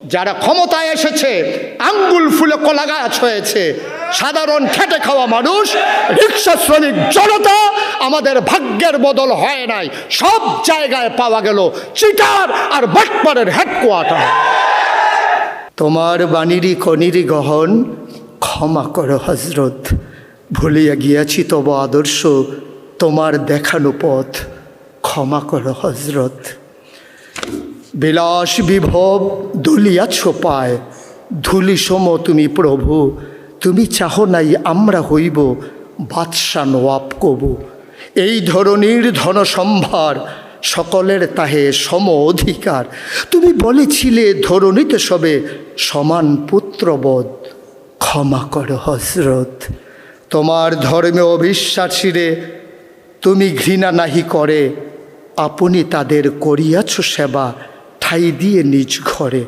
যারা ক্ষমতায় এসেছে, আঙ্গুল ফুলে কলা গাছ হয়েছে, সাধারণ খেটে খাওয়া মানুষ রিক্সা শ্রমিক জনতা, আমাদের ভাগ্যের বদল হয় নাই। সব জায়গায় পাওয়া গেল চিটার আর বাটপাড়ের হেডকোয়ার্টার। তোমার বাণীরই কনিরই গহন, ক্ষমা করো হজরত ভুলিয়া গিয়াছি তব আদর্শ, তোমার দেখানো পথ, ক্ষমা করো হজরত বিলাস বিভব দুলিয়াছ পায়। ধুলি সম তুমি প্রভু, তুমি চাহ নাই আমরা হইব বাদশা নোয়াব কবু। এই ধরনীর ধনসম্ভার সকলের তাহে সম অধিকার। তুমি বলেছিলে ধরণীতে সবে সমান পুত্রবোধ। ক্ষমা করো হজরত, তোমার ধর্মে অবিশ্বাসীরে তুমি ঘৃণা নাহি করে। আপনি তাদের করিয়াছ সেবা ঠাই দিয়ে নিজ ঘরে।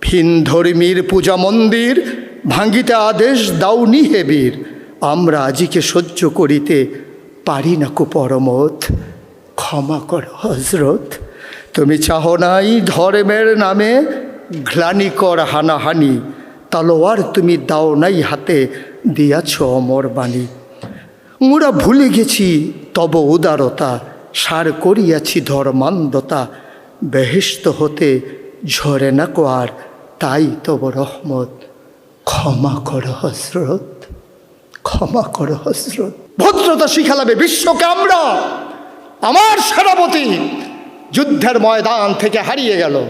ভিন ধর্মীর পূজা মন্দির ভাঙ্গিতে আদেশ দাউনি হেবীর আমরা আজিকে সহ্য করিতে পারি না কু পরমত ক্ষমা কর হজরত তুমি চাহ নাই ধর্মের নামে গ্লানি কর হানাহানি। তালোয়ার তুমি দাও নাই হাতে, দিয়াছ অমর বাণী। মোরা ভুলে গেছি তব উদারতা, সার করিয়াছি ধর্মান্ধতা। বেহেস্ত হতে ঝরে না কোয়ার তাই তব রহমত। ক্ষমা কর হজরত, ক্ষমা কর হজরত। ভদ্রতা শিখালাবে বিশ্বকে আমরা। আমার সেনাপতি যুদ্ধের ময়দান থেকে হারিয়ে গেল।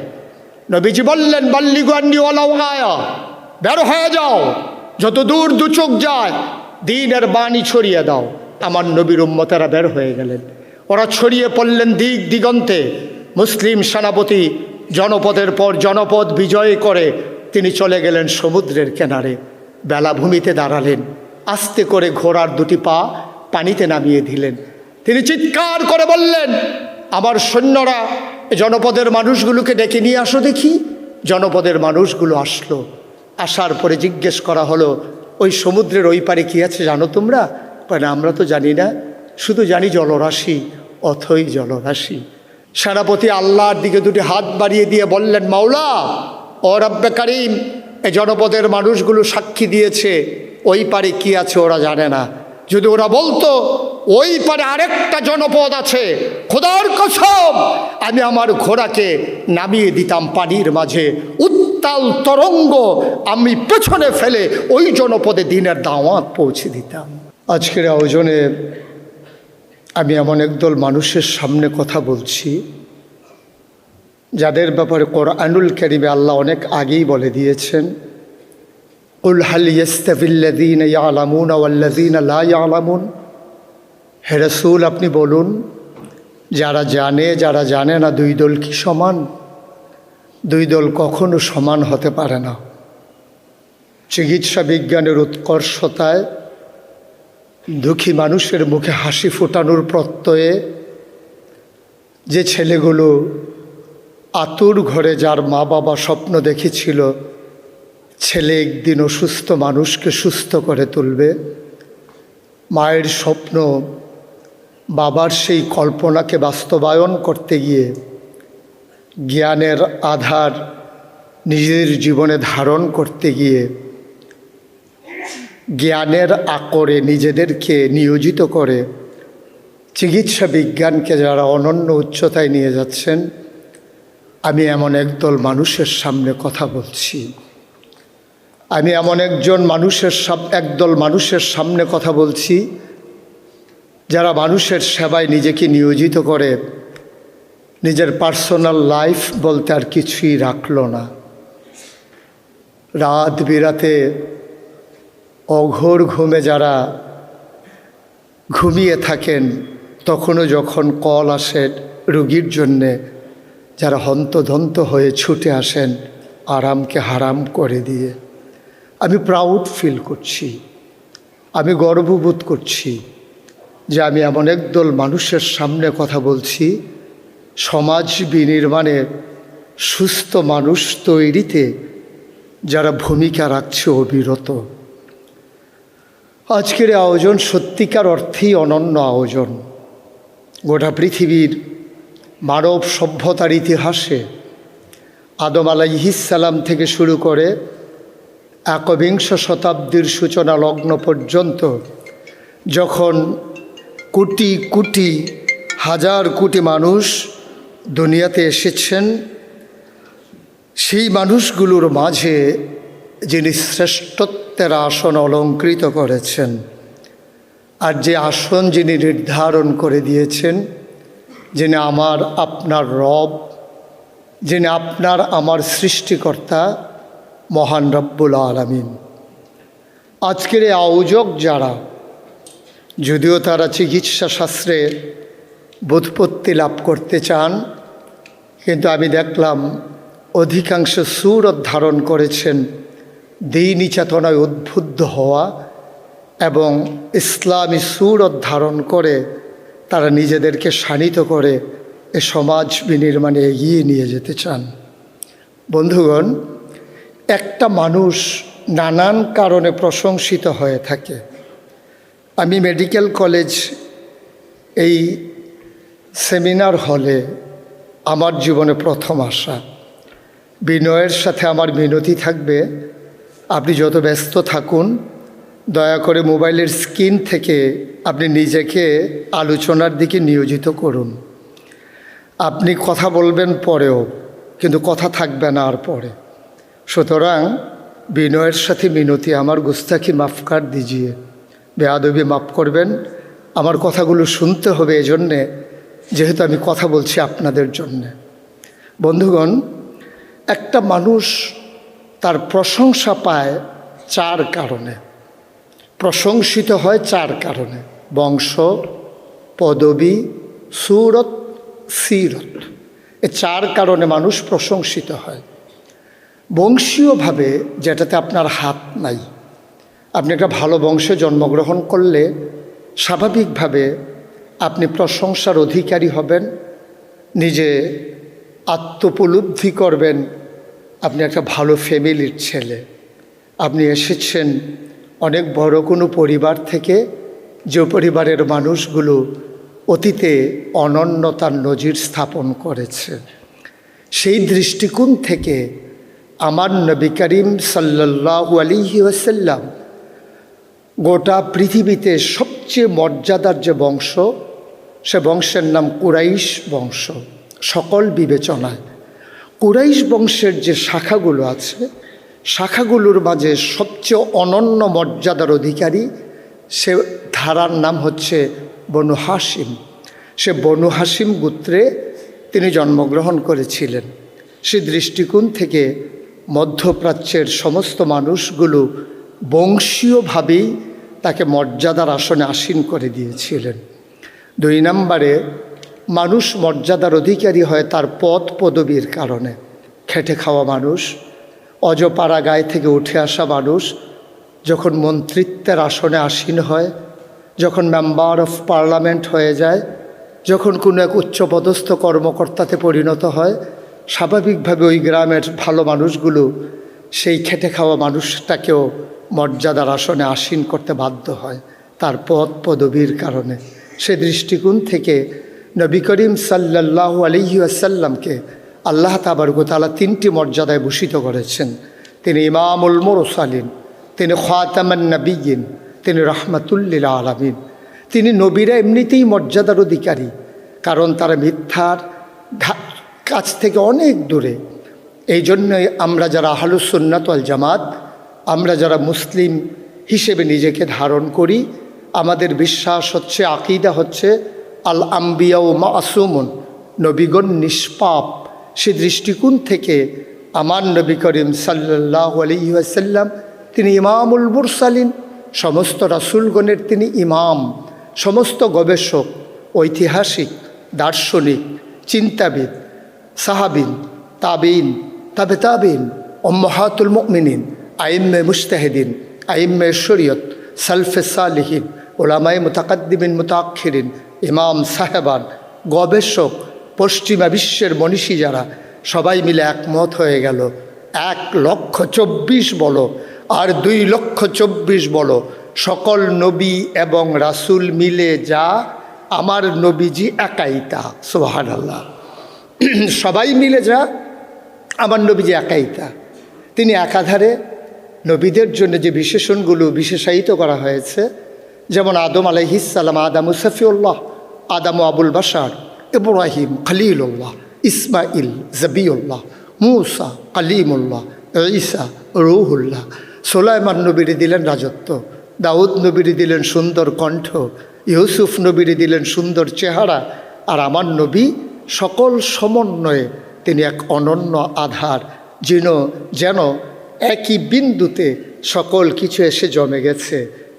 নবীজি বললেন বাল্লিগান্নি আয়া বের হয়ে যাও। যত দূর দু চোখ যায়, দিনের বাণী ছড়িয়ে দাও। আমার নবীর উম্মতেরা বের হয়ে গেলেন। ওরা ছড়িয়ে পড়লেন দিক দিগন্তে। মুসলিম সেনাপতি জনপদের পর জনপদ বিজয় করে তিনি চলে গেলেন সমুদ্রের কিনারে। বেলাভূমিতে দাঁড়ালেন। আস্তে করে ঘোড়ার দুটি পা পানিতে নামিয়ে দিলেন। তিনি চিৎকার করে বললেন, আমার সৈন্যরা, জনপদের মানুষগুলোকে ডেকে নিয়ে আসো দেখি। জনপদের মানুষগুলো আসলো। আসার পরে জিজ্ঞেস করা হলো, ওই সমুদ্রের ওই পারে কী আছে জানো তোমরা? মানে আমরা তো জানি না। শুধু জানি জলরাশি, অথই জলরাশি। সেনাপতি আল্লাহর দিকে দুটি হাত বাড়িয়ে দিয়ে বললেন, মাওলা, ও রব্বে কারিম, এ জনপদের মানুষগুলো সাক্ষী দিয়েছে, ওই পারে কি আছে ওরা জানে না। যদি ওরা বলতো, ওই পারে আরেকটা জনপদ আছে, খোদার কসম, আমি আমার ঘোড়াকে নামিয়ে দিতাম পানির মাঝে, উত্তাল তরঙ্গ আমি পেছনে ফেলে ওই জনপদে দিনের দাওয়াত পৌঁছে দিতাম। আজকের আয়োজনে আমি এমন একদল মানুষের সামনে কথা বলছি, যাদের ব্যাপারে কোরআনুল করিমে আল্লাহ অনেক আগেই বলে দিয়েছেন উল হাল ইস্তাফিল্লাদিন ইয়ালামুন আল্লাদিন লা ইয়ালামুন হে রসুল, আপনি বলুন, যারা জানে যারা জানে না দুই দল কি সমান, দুই দল কখনো সমান হতে পারে না। চিকিৎসা বিজ্ঞানের উৎকর্ষতায় দুঃখী মানুষের মুখে হাসি ফোটানোর প্রত্যয়ে যে ছেলেগুলো আতুর ঘরে যার মা বাবা স্বপ্ন দেখেছিল, ছেলে একদিন অসুস্থ মানুষকে সুস্থ করে তুলবে, মায়ের স্বপ্ন বাবার সেই কল্পনাকে বাস্তবায়ন করতে গিয়ে জ্ঞানের আধার নিজের জীবনে ধারণ করতে গিয়ে জ্ঞানের আকরে নিজেদেরকে নিয়োজিত করে। চিকিৎসা বিজ্ঞানকে যারা অনন্য উচ্চতায় নিয়ে যাচ্ছেন, আমি এমন একদল মানুষের সামনে কথা বলছি। আমি এমন একজন মানুষের একদল মানুষের সামনে কথা বলছি, যারা মানুষের সেবায় নিজেকে নিয়োজিত করে। নিজের পার্সোনাল লাইফ বলতে আর কিছুই রাখল না। রাত বিরাতে অঘোর ঘুমে যারা ঘুমিয়ে থাকেন, তখনও যখন কল আসে রুগীর জন্যে, যারা হন্তধন্ত হয়ে ছুটে আসেন আরামকে হারাম করে দিয়ে। আমি প্রাউড ফিল করছি। আমি গর্ববোধ করছি যে আমি এমন একদল মানুষের সামনে কথা বলছি, সমাজ বিনির্মাণে সুস্থ মানুষ তৈরিতে যারা ভূমিকা রাখছে অবিরত। আজকের আয়োজন সত্যিকার অর্থেই অনন্য আয়োজন। গোটা পৃথিবীর মানব সভ্যতার ইতিহাসে আদম আলাইহিসাল্লাম থেকে শুরু করে একবিংশ শতাব্দীর সূচনা লগ্ন পর্যন্ত যখন কোটি কোটি, হাজার কোটি মানুষ দুনিয়াতে এসেছেন, সেই মানুষগুলোর মাঝে যিনি শ্রেষ্ঠত্বের আসন অলঙ্কৃত করেছেন। আর যে আসন যিনি নির্ধারণ করে দিয়েছেন, যিনি আমার, আপনার রব, যিনি আপনার আমার সৃষ্টিকর্তা, মহান রব্বুল আলমিন। আজকের এই আয়োজক যারা, যদিও তারা চিকিৎসা শাস্ত্রে বোধপত্তি লাভ করতে চান, কিন্তু আমি দেখলাম অধিকাংশ সুরত ধারণ করেছেন দিনী চেতনায় উদ্বুদ্ধ হওয়া এবং ইসলামী সুরত ধারণ করে তারা নিজেদেরকে শানিত করে এ সমাজ বিনির্মাণে এগিয়ে নিয়ে যেতে চান। বন্ধুগণ, একটা মানুষ নানান কারণে প্রশংসিত হয়ে থাকে। আমি মেডিকেল কলেজ এই সেমিনার হলে আমার জীবনে প্রথম আসা। বিনয়ের সাথে আমার মিনতি থাকবে আপনি যত ব্যস্ত থাকুন, দয়া করে মোবাইলের স্ক্রিন থেকে আপনি নিজেকে আলোচনার দিকে নিয়োজিত করুন। আপনি কথা বলবেন পরেও, কিন্তু কথা থাকবে না আর পরে। সুতরাং বিনয়ের সাথে মিনতি আমার গুস্তাখি মাফকার দিজিয়ে। বেয়াদবি মাফ করবেন, আমার কথাগুলো শুনতে হবে এজন্যে, যেহেতু আমি কথা বলছি আপনাদের জন্যে। বন্ধুগণ, একটা মানুষ তার প্রশংসা পায় চার কারণে। প্রশংসিত হয় চার কারণে। বংশ, পদবী, সুরত, সিরত। এ চার কারণে মানুষ প্রশংসিত হয়। বংশীয়ভাবে যেটাতে আপনার হাত নাই, আপনি একটা ভালো বংশে জন্মগ্রহণ করলে স্বাভাবিকভাবে আপনি প্রশংসার অধিকারী হবেন, নিজে আত্মোপলব্ধি করবেন আপনি একটা ভালো ফ্যামিলির ছেলে। আপনি এসেছেন অনেক বড় কোনো পরিবার থেকে, যে পরিবারের মানুষগুলো অতীতে অনন্যতার নজির স্থাপন করেছে। সেই দৃষ্টিকোণ থেকে আমার নবী করিম সাল্লাহু আলিহি ওয়াসাল্লাম গোটা পৃথিবীতে সবচেয়ে মর্যাদার যে বংশ, সে বংশের নাম কুরাইশ বংশ। সকল বিবেচনায় কুরাইশ বংশের যে শাখাগুলো আছে, শাখাগুলোর মাঝে সবচেয়ে অনন্য মর্যাদার অধিকারী সে ধারার নাম হচ্ছে বনু হাসিম সে বনু হাসিম গোত্রে তিনি জন্মগ্রহণ করেছিলেন। সে দৃষ্টিকোণ থেকে মধ্যপ্রাচ্যের সমস্ত মানুষগুলো বংশীয়ভাবেই তাকে মর্যাদার আসনে আসীন করে দিয়েছিলেন। দুই নম্বরে মানুষ মর্যাদার অধিকারী হয় তার পদ পদবীর কারণে। খেটে খাওয়া মানুষ, অজপাড়া গায়ে থেকে উঠে আসা মানুষ, যখন মন্ত্রিত্বের আসনে আসীন হয়, যখন মেম্বার অফ পার্লামেন্ট হয়ে যায়, যখন কোনো এক উচ্চপদস্থ কর্মকর্তাতে পরিণত হয়, স্বাভাবিকভাবে ওই গ্রামের ভালো মানুষগুলো সেই খেটে খাওয়া মানুষটাকেও মর্যাদার আসনে আসীন করতে বাধ্য হয়, তার পদ পদবীর কারণে। সে দৃষ্টিকোণ থেকে নবী করিম সাল্লাহ আলহি আসাল্লামকে আল্লাহ তাবারকতালা তিনটি মর্যাদায় ভূষিত করেছেন। তিনি ইমামুল মোরসালিন, তিনি খাতামান নবীন তিনি রহমাতুল্লিল আলমিন। তিনি নবীরা এমনিতেই মর্যাদার অধিকারী, কারণ তারা মিথ্যার কাছ থেকে অনেক দূরে। এই জন্যই আমরা যারা আহলুসন্নাত আল জামাত, আমরা যারা মুসলিম হিসেবে নিজেকে ধারণ করি, আমাদের বিশ্বাস হচ্ছে, আকিদা হচ্ছে আল আম্বিয়া ও মাসুমন, নবীগণ নিষ্পাপ। সে দৃষ্টিকোণ থেকে আমার নবী করিম সাল্লাহ আলহিহাসাল্লাম তিনি ইমামুল মুরসালিন, সমস্ত রাসুলগণের তিনি ইমাম, সমস্ত গবেষক, ঐতিহাসিক, দার্শনিক, চিন্তাবিদ, সাহাবিন তাবিন তাবে তাবিন ওম্মাহাতুল মুকমিনিন আইম্মে মুস্তাহিদিন আইম্মে শরীয়ত, সালফে সালিহিন ওলামায় মুতাকাদ্দিমিন মুতাক্ষিরিন ইমাম সাহেবান, গবেষক, পশ্চিমা বিশ্বের মনীষী যারা, সবাই মিলে একমত হয়ে গেল। এক লক্ষ চব্বিশ বলো, আর দুই লক্ষ চব্বিশ বলো, সকল নবী এবং রাসুল মিলে যা, আমার নবীজি একাই তা সোহান আল্লাহ সবাই মিলে যা, আমার নবী যে একাইতা তিনি একাধারে নবীদের জন্য যে বিশেষণগুলো বিশেষায়িত করা হয়েছে, যেমন আদম আলহিসাল্লাম আদাম সফিউল্লাহ আদাম আবুল বাসার ইব্রাহিম খলিলুল্লাহ ইসমাইল জবিউল্লাহ, মুসা কালিমুল্লাহ, ঈসা রৌহুল্লাহ, সোলাইমান নবীরে দিলেন রাজত্ব, দাউদ নবীরে দিলেন সুন্দর কণ্ঠ, ইউসুফ নবীরে দিলেন সুন্দর চেহারা আর আমার নবী সকল সমন্বয়ে তিনি এক অনন্য আধার, যেন যেন একই বিন্দুতে সকল কিছু এসে জমে গেছে।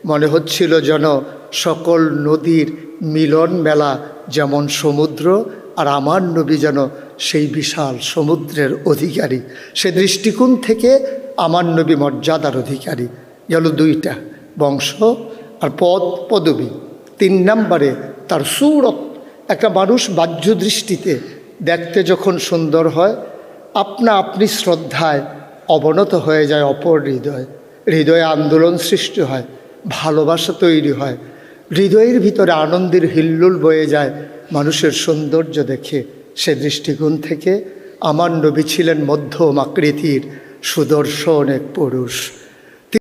মনে হচ্ছিল যেন সকল নদীর মিলন মেলা, যেমন সমুদ্র আর আমার নবী যেন সেই বিশাল সমুদ্রের অধিকারী। সে দৃষ্টিকোণ থেকে আমার নবী মর্যাদার অধিকারী। গেল দুইটা, বংশ আর পদ, পদবী। তিন নম্বরে তার সুরত। একটা মানুষ বাহ্য দৃষ্টিতে দেখতে যখন সুন্দর হয়, আপনা আপনি শ্রদ্ধায় অবনত হয়ে যায় অপর হৃদয়। হৃদয়ে আন্দোলন সৃষ্টি হয়, ভালোবাসা তৈরি হয় হৃদয়ের ভিতরে আনন্দের হিল্লুল বয়ে যায়, মানুষের সৌন্দর্য দেখে। সে দৃষ্টিকোণ থেকে আমার নবী ছিলেন মধ্যম আকৃতির সুদর্শন এক পুরুষ।